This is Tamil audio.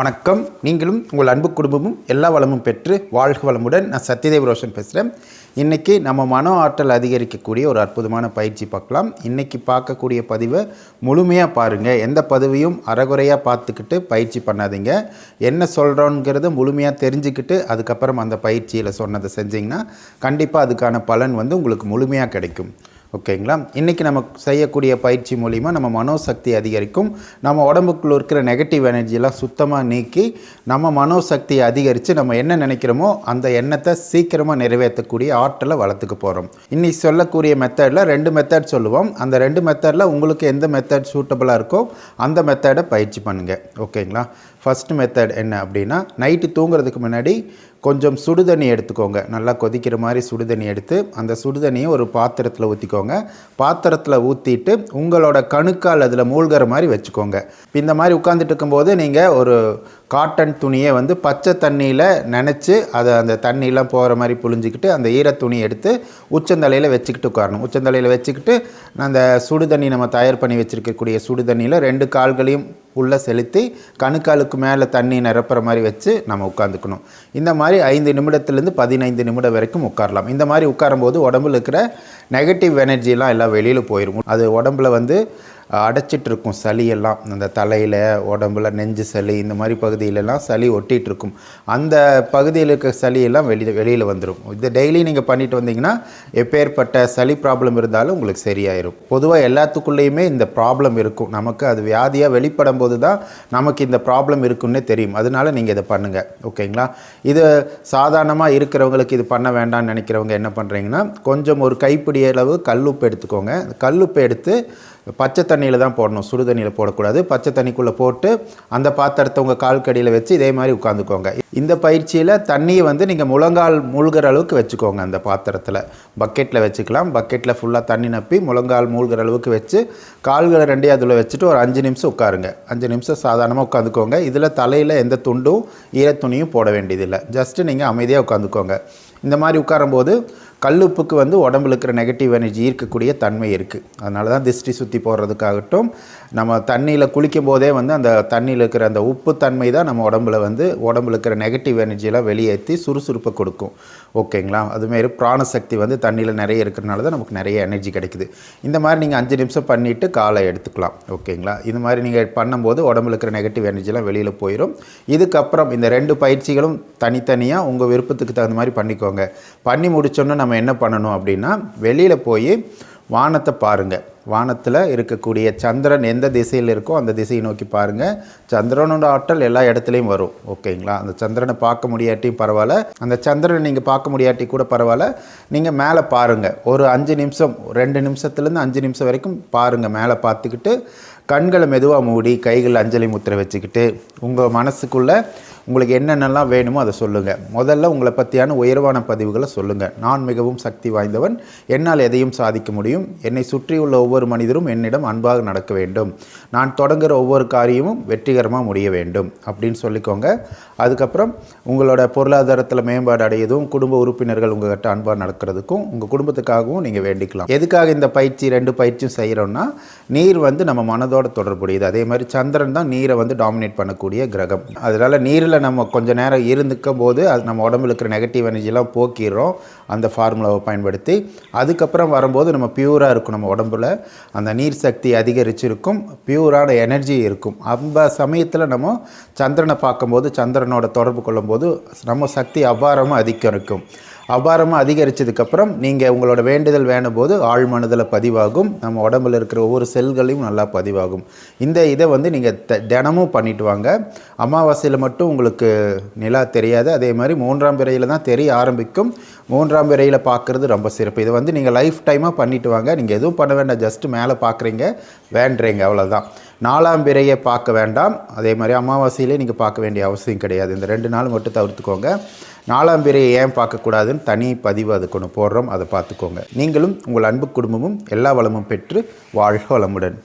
வணக்கம். நீங்களும் உங்கள் அன்பு குடும்பமும் எல்லா வளமும் பெற்று வாழ்க வளமுடன். நான் சத்யதேவ் ரோஷன் பேசுகிறேன் இன்றைக்கி நம்ம மன ஆற்றல் அதிகரிக்கக்கூடிய ஒரு அற்புதமான பயிற்சி பார்க்கலாம். இன்றைக்கி பார்க்கக்கூடிய பதிவை முழுமையாக பாருங்கள் எந்த பதிவையும் அறகுறையாக பார்த்துக்கிட்டு பயிற்சி பண்ணாதீங்க. என்ன சொல்கிறோங்கிறத முழுமையாக தெரிஞ்சுக்கிட்டு அதுக்கப்புறம் அந்த பயிற்சியில் சொன்னதை செஞ்சிங்கன்னா கண்டிப்பாக அதுக்கான பலன் வந்து உங்களுக்கு முழுமையாக கிடைக்கும். ஓகேங்களா? இன்றைக்கி நம்ம செய்யக்கூடிய பயிற்சி மூலிமா நம்ம மனோசக்தி அதிகரிக்கும். நம்ம உடம்புக்குள்ள இருக்கிற நெகட்டிவ் எனர்ஜியெல்லாம் சுத்தமாக நீக்கி நம்ம மனோசக்தியை அதிகரித்து நம்ம என்ன நினைக்கிறோமோ அந்த எண்ணத்தை சீக்கிரமாக நிறைவேற்றக்கூடிய ஆற்றலை வளர்த்துக்க போகிறோம் இன்றைக்கி சொல்லக்கூடிய மெத்தடில் ரெண்டு மெத்தட் சொல்லுவோம். அந்த ரெண்டு மெத்தடில் உங்களுக்கு எந்த மெத்தட் சூட்டபுளாக இருக்கோ அந்த மெத்தடை பயிற்சி பண்ணுங்கள் ஓகேங்களா? ஃபஸ்ட் மெத்தட் என்ன அப்படின்னா நைட்டு தூங்குறதுக்கு முன்னாடி கொஞ்சம் சுடுதண்ணி எடுத்துக்கோங்க. நல்லா கொதிக்கிற மாதிரி சுடுதண்ணி எடுத்து அந்த சுடுதண்ணியை ஒரு பாத்திரத்தில் ஊற்றிக்கோங்க பாத்திரத்தில் ஊற்றிட்டு உங்களோட கணுக்கால் அதில் மூழ்கிற மாதிரி வச்சுக்கோங்க. இந்த மாதிரி உட்காந்துட்டு இருக்கும்போது நீங்கள் ஒரு காட்டன் துணியை வந்து பச்சை தண்ணியில் நினச்சி அதை அந்த தண்ணியெலாம் போகிற மாதிரி புழிஞ்சிக்கிட்டு அந்த ஈரத்துணியை எடுத்து உச்சந்தலையில் வச்சுக்கிட்டு உட்காரணும். உச்சந்தலையில் வச்சுக்கிட்டு அந்த சுடுதண்ணி நம்ம தயார் பண்ணி வச்சுருக்கக்கூடிய சுடுதண்ணியில் ரெண்டு கால்களையும் உள்ளே செலுத்தி கணுக்காலுக்கு மேலே தண்ணி நிரப்புற மாதிரி வச்சு நம்ம உட்காந்துக்கணும் இந்த மாதிரி ஐந்து நிமிடத்துலேருந்து பதினைந்து நிமிடம் வரைக்கும் உட்காரலாம். இந்த மாதிரி உட்காரும்போது உடம்புல இருக்கிற நெகட்டிவ் எனர்ஜிலாம் எல்லாம் வெளியில் போயிடும் அது உடம்புல வந்து அடைச்சிட்டு இருக்கும் சளியெல்லாம். அந்த தலையில் உடம்புல நெஞ்சு சளி இந்த மாதிரி பகுதியிலெல்லாம் சளி ஒட்டிகிட்டு இருக்கும் அந்த பகுதியில் இருக்க சளியெல்லாம் வெளியில் வெளியில் வந்துடும் இது டெய்லி நீங்கள் பண்ணிட்டு வந்தீங்கன்னா எப்பேற்பட்ட சளி ப்ராப்ளம் இருந்தாலும் உங்களுக்கு சரியாயிரும். பொதுவாக எல்லாத்துக்குள்ளேயுமே இந்த ப்ராப்ளம் இருக்கும். நமக்கு அது வியாதியாக வெளிப்படும் போது தான் நமக்கு இந்த ப்ராப்ளம் இருக்குன்னே தெரியும். அதனால நீங்கள் இதை பண்ணுங்கள் ஓகேங்களா? இது சாதாரணமாக இருக்கிறவங்களுக்கு இது பண்ண வேண்டாம்னு நினைக்கிறவங்க என்ன பண்ணுறீங்கன்னா கொஞ்சம் ஒரு கைப்பிடி அளவு கல்லுப்பு எடுத்துக்கோங்க. கல்லுப்பு எடுத்து பச்சை தண்ணியில் தான் போடணும். சுடு தண்ணியில் போடக்கூடாது. பச்சை தண்ணிக்குள்ளே போட்டு அந்த பாத்திரத்தை உங்கள் கால் கடியில் வச்சு இதே மாதிரி உட்காந்துக்கோங்க இந்த பயிற்சியில் தண்ணியை வந்து நீங்கள் முழங்கால் மூழ்கிற அளவுக்கு வச்சுக்கோங்க அந்த பாத்திரத்தில். பக்கெட்டில் வச்சுக்கலாம். பக்கெட்டில் ஃபுல்லாக தண்ணி நப்பி முழங்கால் மூழ்கிற அளவுக்கு வச்சு கால்களை ரெண்டையும் அதில் வச்சுட்டு ஒரு அஞ்சு நிமிஷம் உட்காருங்க. அஞ்சு நிமிஷம் சாதாரணமாக உட்காந்துக்கோங்க. இதில் தலையில் எந்த துண்டும் ஈரத்துணியும் போட வேண்டியதில்லை. ஜஸ்ட்டு நீங்கள் அமைதியாக உட்காந்துக்கோங்க. இந்த மாதிரி உட்காரும்போது கல்லுப்புக்கு வந்து உடம்புல இருக்கிற நெகட்டிவ் எனர்ஜி ஈர்க்கக்கூடிய தன்மை இருக்குது அதனால தான் திஷ்டி சுற்றி போடுறதுக்காகட்டும் நம்ம தண்ணியில் குளிக்கும் போதே வந்து அந்த தண்ணியில் இருக்கிற அந்த உப்பு தன்மை தான் நம்ம உடம்புல வந்து உடம்புல இருக்கிற நெகட்டிவ் எனர்ஜியெல்லாம் வெளியேற்றி சுறுசுறுப்பை கொடுக்கும். ஓகேங்களா? அதுமாரி பிராணசக்தி வந்து தண்ணியில் நிறைய இருக்கிறனால தான் நமக்கு நிறைய எனர்ஜி கிடைக்குது. இந்த மாதிரி நீங்கள் அஞ்சு நிமிஷம் பண்ணிவிட்டு காலை எடுத்துக்கலாம். ஓகேங்களா? இது மாதிரி நீங்கள் பண்ணும்போது உடம்புல இருக்கிற நெகட்டிவ் எனர்ஜிலாம் வெளியில் போயிடும் இதுக்கப்புறம் இந்த ரெண்டு பயிற்சிகளும் தனித்தனியாக உங்கள் விருப்பத்துக்கு தகுந்த மாதிரி பண்ணிக்கோங்க. பண்ணி முடிச்சோன்னே நம்ம நம்ம என்ன பண்ணணும் அப்படின்னா வெளியில் போய் வானத்தை பாருங்கள் வானத்தில் இருக்கக்கூடிய சந்திரன் எந்த திசையில் இருக்கோ அந்த திசையை நோக்கி பாருங்கள் சந்திரனோட ஆற்றல் எல்லா இடத்துலையும் வரும். ஓகேங்களா? அந்த சந்திரனை பார்க்க முடியாட்டியும் பரவாயில்ல. அந்த சந்திரனை நீங்கள் பார்க்க முடியாட்டி கூட பரவாயில்ல. நீங்கள் மேலே பாருங்கள் ஒரு அஞ்சு நிமிஷம் ரெண்டு நிமிஷத்துலேருந்து அஞ்சு நிமிஷம் வரைக்கும் பாருங்கள் மேலே பார்த்துக்கிட்டு கண்களை மெதுவாக மூடி கைகள் அஞ்சலி முத்திரை வச்சுக்கிட்டு உங்கள் மனசுக்குள்ளே உங்களுக்கு என்னென்னலாம் வேணுமோ அதை சொல்லுங்கள் முதல்ல உங்களை பற்றியான உயர்வான பதிவுகளை சொல்லுங்கள் நான் மிகவும் சக்தி வாய்ந்தவன். என்னால் எதையும் சாதிக்க முடியும். என்னை சுற்றியுள்ள ஒவ்வொரு மனிதரும் என்னிடம் அன்பாக நடக்க வேண்டும். நான் தொடங்குகிற ஒவ்வொரு காரியமும் வெற்றிகரமாக முடிய வேண்டும். அப்படின்னு சொல்லிக்கோங்க. அதுக்கப்புறம் உங்களோட பொருளாதாரத்தில் மேம்பாடு அடையதும் குடும்ப உறுப்பினர்கள் உங்கள்கிட்ட அன்பாக நடக்கிறதுக்கும் உங்கள் குடும்பத்துக்காகவும் நீங்கள் வேண்டிக்கலாம். எதுக்காக இந்த பயிற்சி ரெண்டு பயிற்சியும் செய்கிறோன்னா நீர் வந்து நம்ம மனதோட தொடர்புடையது. அதே மாதிரி சந்திரன் தான் நீரை வந்து டாமினேட் பண்ணக்கூடிய கிரகம். அதனால் நீரில் நம்ம கொஞ்சம் நேரம் இருந்துக்கும் போது அது நம்ம உடம்புல இருக்கிற நெகட்டிவ் எனர்ஜிலாம் போக்கிடுறோம். அந்த ஃபார்முலாவை பயன்படுத்தி அதுக்கப்புறம் வரும்போது நம்ம பியூராக இருக்கும் நம்ம உடம்புல. அந்த நீர் சக்தி அதிகரிச்சிருக்கும் பியூரான எனர்ஜி இருக்கும். அந்த சமயத்தில் நம்ம சந்திரனை பார்க்கும்போது சந்திரனோட தொடர்பு கொள்ளும்போது நம்ம சக்தி அபாரமாக அதிகம் இருக்கும் அபாரமாக அதிகரித்ததுக்கப்புறம் நீங்கள் உங்களோட வேண்டுதல் வேணும் போது ஆழ் மனதில் பதிவாகும். நம்ம உடம்புல இருக்கிற ஒவ்வொரு செல்களையும் நல்லா பதிவாகும். இந்த இதை வந்து நீங்கள் த தினமும் பண்ணிட்டு வாங்க. அமாவாசையில் மட்டும் உங்களுக்கு நிலா தெரியாது. அதே மாதிரி மூன்றாம் பிறையில் தான் தெரிய ஆரம்பிக்கும். மூன்றாம் பிறையில் பார்க்குறது ரொம்ப சிறப்பு. இதை வந்து நீங்கள் லைஃப் டைமாக பண்ணிட்டு வாங்க. நீங்கள் எதுவும் பண்ண வேண்டாம். ஜஸ்ட்டு மேலே பார்க்குறீங்க வேண்டுறீங்க அவ்வளோதான் நாலாம் பிறையை பார்க்க வேண்டாம். அதே மாதிரி அமாவாசையிலே நீங்கள் பார்க்க வேண்டிய அவசியம் கிடையாது. இந்த ரெண்டு நாள் மட்டும் தவிர்த்துக்கோங்க. நாலாம் பேரையை ஏன் பார்க்கக்கூடாதுன்னு தனி பதிவு அதுக்கு ஒன்று போடுறோம். அதை பார்த்துக்கோங்க. நீங்களும் உங்கள் அன்பு குடும்பமும் எல்லா வளமும் பெற்று வாழ்க வளமுடன்.